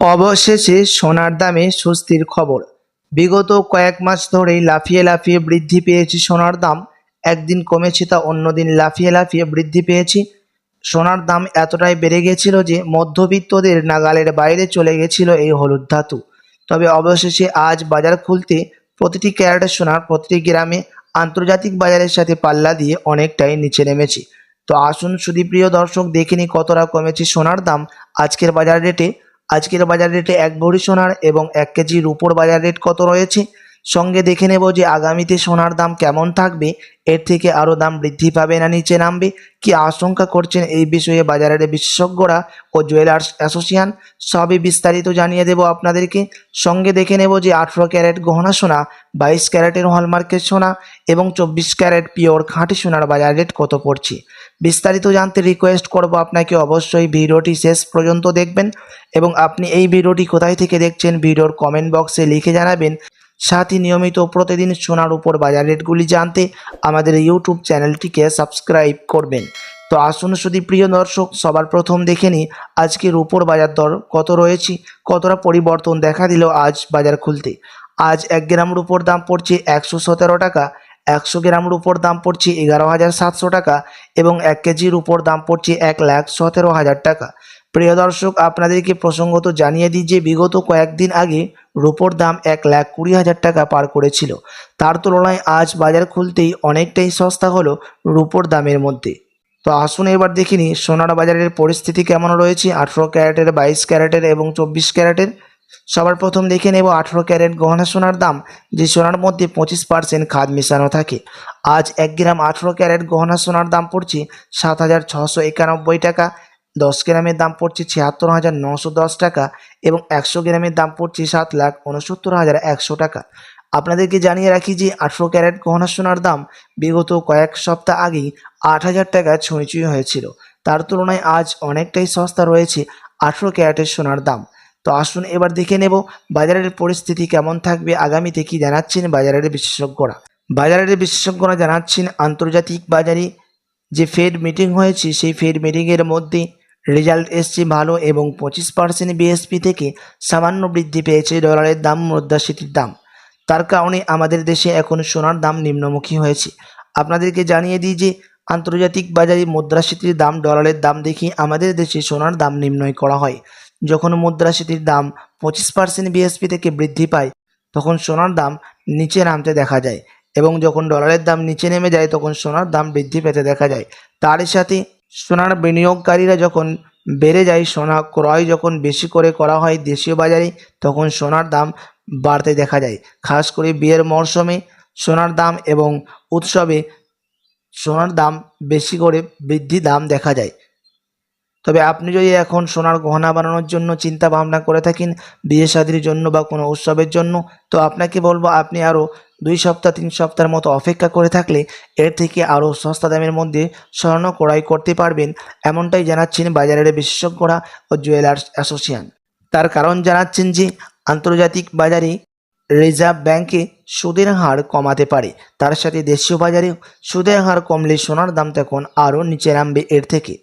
অবশেষে সোনার দামে স্বস্তির খবর। বিগত কয়েক মাস ধরেই লাফিয়ে লাফিয়ে বৃদ্ধি পেয়েছে সোনার দাম। একদিন কমেছে তা, অন্যদিন লাফিয়ে লাফিয়ে বৃদ্ধি পেয়েছে। সোনার দাম এতটাই বেড়ে গেছিল যে মধ্যবিত্তদের নাগালের বাইরে চলে গেছিল এই হলুদ ধাতু। তবে অবশেষে আজ বাজার খুলতে প্রতিটি ক্যারেটের সোনার, প্রতিটি গ্রামে আন্তর্জাতিক বাজারের সাথে পাল্লা দিয়ে অনেকটাই নিচে নেমেছে। তো আসুন সুদীপ্রিয় দর্শক, দেখে নি কতটা কমেছে সোনার দাম। আজকের বাজার রেটে আজকের বাজার রেটে এক ভরি সোনার এবং এক কেজি রুপোর বাজার রেট কত রয়েছে? সঙ্গে দেখে নেব যে আগামীতে সোনার দাম কেমন থাকবে। এর থেকে আরও দাম বৃদ্ধি পাবে না নিচে নামবে। কি আশঙ্কা করছেন এই বিষয়ে বাজারের বিশেষজ্ঞরা ও জুয়েলার্স অ্যাসোসিয়েশন সবই বিস্তারিত জানিয়ে দেব আপনাদেরকে। সঙ্গে দেখে নেব যে আঠেরো ক্যারেট গহনা সোনা, বাইশ ক্যারেটের হলমার্কের সোনা এবং চব্বিশ ক্যারেট পিওর খাঁটি সোনার বাজার রেট কত পড়ছে? বিস্তারিত জানতে রিকোয়েস্ট করব আপনাকে অবশ্যই ভিডিওটি শেষ পর্যন্ত দেখবেন এবং আপনি এই ভিডিওটি কোথায় থেকে দেখছেন, ভিডিওর কমেন্ট বক্সে লিখে জানাবেন। সাথে নিয়মিত প্রতিদিন সোনার উপর বাজার রেটগুলি জানতে আমাদের ইউটিউব চ্যানেলটিকে সাবস্ক্রাইব করবেন। তো আসুন শুধু প্রিয় দর্শক, সবার প্রথম দেখে নিই আজকের উপর বাজার দর কত রয়েছে, কতটা পরিবর্তন দেখা দিল আজ বাজার খুলতে। আজ এক গ্রাম রুপোর দাম পড়ছে একশো সতেরো টাকা, একশো গ্রাম রুপোর দাম পড়ছে এগারো হাজার সাতশো টাকা এবং এক কেজির উপর দাম পড়ছে এক লাখ সতেরো হাজার টাকা। প্রিয় দর্শক, আপনাদেরকে প্রসঙ্গত জানিয়ে দিই যে বিগত কয়েকদিন আগে রুপোর দাম এক লাখ কুড়ি হাজার টাকা পার করেছিল। তার তুলনায় আজ বাজার খুলতেই অনেকটাই সস্তা হলো রুপোর দামের মধ্যে। তো আসুন এবার দেখিনি সোনার বাজারের পরিস্থিতি কেমন রয়েছে। আঠেরো ক্যারেটের, বাইশ ক্যারেটের এবং চব্বিশ ক্যারেটের। সবার প্রথম দেখে নেব আঠেরো ক্যারেট গহনা সোনার দাম, যে সোনার মধ্যে পঁচিশ পার্সেন্ট খাদ মেশানো থাকে। আজ এক গ্রাম আঠেরো ক্যারেট গহনা সোনার দাম পড়ছে সাত হাজার ছশো একানব্বই টাকা। দশ গ্রামের দাম পড়ছে ছিয়াত্তর হাজার নশো দশ টাকা এবং একশো গ্রামের দাম পড়ছে সাত লাখ উনসত্তর হাজার একশো টাকা। আপনাদেরকে জানিয়ে রাখি যে আঠেরো ক্যারেট গহনা সোনার দাম বিগত কয়েক সপ্তাহ আগেই আট হাজার টাকা ছুঁই ছুঁই হয়েছিল। তার তুলনায় আজ অনেকটাই সস্তা রয়েছে আঠেরো ক্যারেটের সোনার দাম। তো আসুন এবার দেখে নেব বাজারের পরিস্থিতি কেমন থাকবে আগামীতে কি জানাচ্ছেন বাজারের বিশেষজ্ঞরা। বাজারের বিশেষজ্ঞরা জানাচ্ছেন, আন্তর্জাতিক বাজারে যে ফেড মিটিং হয়েছে, সেই ফেড মিটিংয়ের মধ্যে রেজাল্ট এসছে ভালো এবং পঁচিশ পার্সেন্ট বিএসপি থেকে সামান্য বৃদ্ধি পেয়েছে ডলারের দাম মুদ্রাস্ফীতির দাম। তার কারণে আমাদের দেশে এখন সোনার দাম নিম্নমুখী হয়েছে। আপনাদেরকে জানিয়ে দিই যে, আন্তর্জাতিক বাজারে মুদ্রাস্ফীতির দাম, ডলারের দাম দেখে আমাদের দেশে সোনার দাম নির্ণয় করা হয়। যখন মুদ্রাস্ফীতির দাম পঁচিশ পার্সেন্ট বিএসপি থেকে বৃদ্ধি পায়, তখন সোনার দাম নিচে নামতে দেখা যায় এবং যখন ডলারের দাম নিচে নেমে যায়, তখন সোনার দাম বৃদ্ধি পেতে দেখা যায়। তার সাথে সোনার বিনিয়োগকারীরা যখন বেড়ে যায়, সোনা ক্রয় যখন বেশি করে করা হয় দেশীয় বাজারে, তখন সোনার দাম বাড়তে দেখা যায়। খাস করে বিয়ের মরশুমে সোনার দাম এবং উৎসবে সোনার দাম বেশি করে বৃদ্ধি দাম দেখা যায়। তবে আপনি যদি এখন সোনার গহনা বানানোর জন্য চিন্তা ভাবনা করে থাকেন, বিয়ে শাদির জন্য বা কোনো উৎসবের জন্য, তো আপনাকে বলব আপনি আরও দুই সপ্তাহ, তিন সপ্তাহের মতো অপেক্ষা করে থাকলে এর থেকে আরও সস্তা দামের মধ্যে স্বর্ণ ক্রয় করতে পারবেন এমনটাই জানাচ্ছেন বাজারের বিশেষজ্ঞরা ও জুয়েলার্স অ্যাসোসিয়েশন। তার কারণ জানাচ্ছেন যে আন্তর্জাতিক বাজারে রিজার্ভ ব্যাংকে সুদের হার কমাতে পারে। তার সাথে দেশীয় বাজারে সুদের হার কমলে সোনার দাম তখন আরও নিচে নামবে এর থেকে।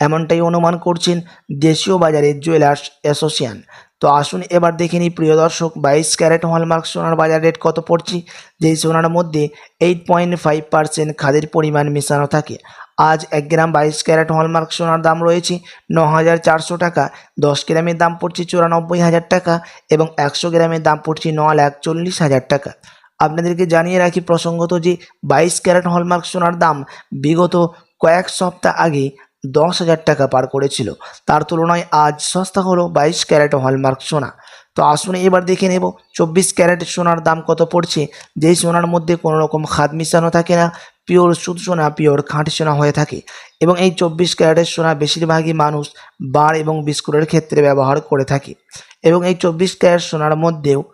এমনটাই অনুমান করছেন দেশীয় বাজারে জুয়েলার্স অ্যাসোসিয়েশন। তো আসুন এবার দেখে নিই, প্রিয় দর্শক, বাইশ ক্যারেট হলমার্ক সোনার বাজার রেট কত পড়ছে? যেই সোনার মধ্যে এইট পয়েন্ট ফাইভ পার্সেন্ট খাদের পরিমাণ মেশানো থাকে। আজ এক গ্রাম বাইশ ক্যারেট হলমার্ক সোনার দাম রয়েছে ন হাজার চারশো টাকা, দশ গ্রামের দাম পড়ছে চুরানব্বই হাজার টাকা এবং একশো গ্রামের দাম পড়ছে ন লাখ চল্লিশ হাজার টাকা। আপনাদেরকে জানিয়ে রাখি প্রসঙ্গত যে বাইশ ক্যারেট হলমার্ক সোনার দাম বিগত কয়েক সপ্তাহ আগে দশ হাজার টাকা পার করেছিল। তার তুলনায় আজ সস্তা হলো বাইশ ক্যারেট হলমার্ক সোনা। তো আসুন এবার দেখে নেব, চব্বিশ ক্যারেট সোনার দাম কত পড়ছে? যেই সোনার মধ্যে কোনো রকম খাদ মিশানো থাকে না, পিওর সুদ সোনা, পিওর খাঁটি সোনা হয়ে থাকে। এবং এই চব্বিশ ক্যারেটের সোনা বেশিরভাগই মানুষ বার এবং বিস্কুটের ক্ষেত্রে ব্যবহার করে থাকে। এবং এই চব্বিশ ক্যারেট সোনার মধ্যেও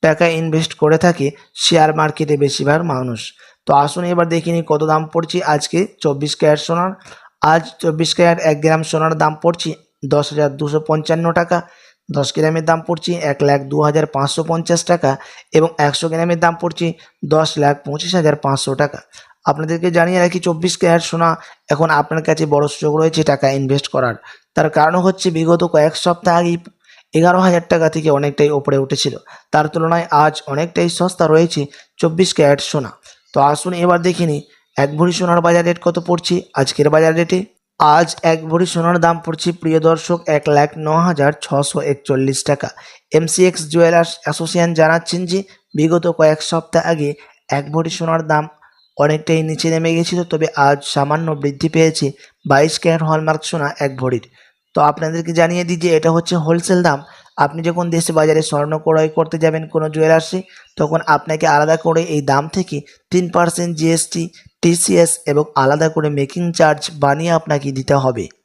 টাকা ইনভেস্ট করে থাকে শেয়ার মার্কেটে বেশিরভাগ মানুষ। তো আসুন এবার দেখে নিই কত দাম পড়ছে আজকে চব্বিশ ক্যারেট সোনার। আজ চব্বিশ ক্যারেট এক গ্রাম সোনার দাম পড়ছে দশ হাজার দুশো পঞ্চান্ন টাকা। দশ গ্রামের দাম পড়ছে এক লাখ দু হাজার পাঁচশো পঞ্চাশ টাকা এবং একশো গ্রামের দাম পড়ছে দশ লাখ পঁচিশ হাজার পাঁচশো টাকা। আপনাদেরকে জানিয়ে রাখি চব্বিশ ক্যারেট সোনা এখন আপনার কাছে বড় সুযোগ রয়েছে টাকা ইনভেস্ট করার। তার কারণ হচ্ছে বিগত কয়েক সপ্তাহ আগেই এগারো হাজার টাকা থেকে অনেকটাই ওপরে উঠেছিল। তার তুলনায় আজ অনেকটাই সস্তা রয়েছে চব্বিশ ক্যারেট সোনা। তো আসুন এবার দেখিনি এক ভরি সোনার বাজার রেট কত পড়ছে আজকের বাজার রেটে আজ এক ভরি সোনার দাম পড়ছে, প্রিয় দর্শক, এক লাখ ন হাজার ছশো একচল্লিশ টাকা। এমসিএক্স জুয়েলার্স অ্যাসোসিয়েশন জানাচ্ছেন যে, বিগত কয়েক সপ্তাহ আগে এক ভরি সোনার দাম অনেকটাই নিচে নেমে গেছিল, তবে আজ সামান্য বৃদ্ধি পেয়েছে, বাইশ ক্যারেট হলমার্ক সোনা এক ভরির। তো আপনাদেরকে জানিয়ে দিই যে, এটা হচ্ছে হোলসেল দাম। আপনি যখন দেশে বাজারে স্বর্ণ ক্রয় করতে যাবেন কোনো জুয়েলার্সে তখন আপনাকে আলাদা করে এই দাম থেকে তিন পার্সেন্ট জিএসটি টিসিএস এবং আলাদা করে মেকিং চার্জ বানিয়ে আপনাকে দিতে হবে।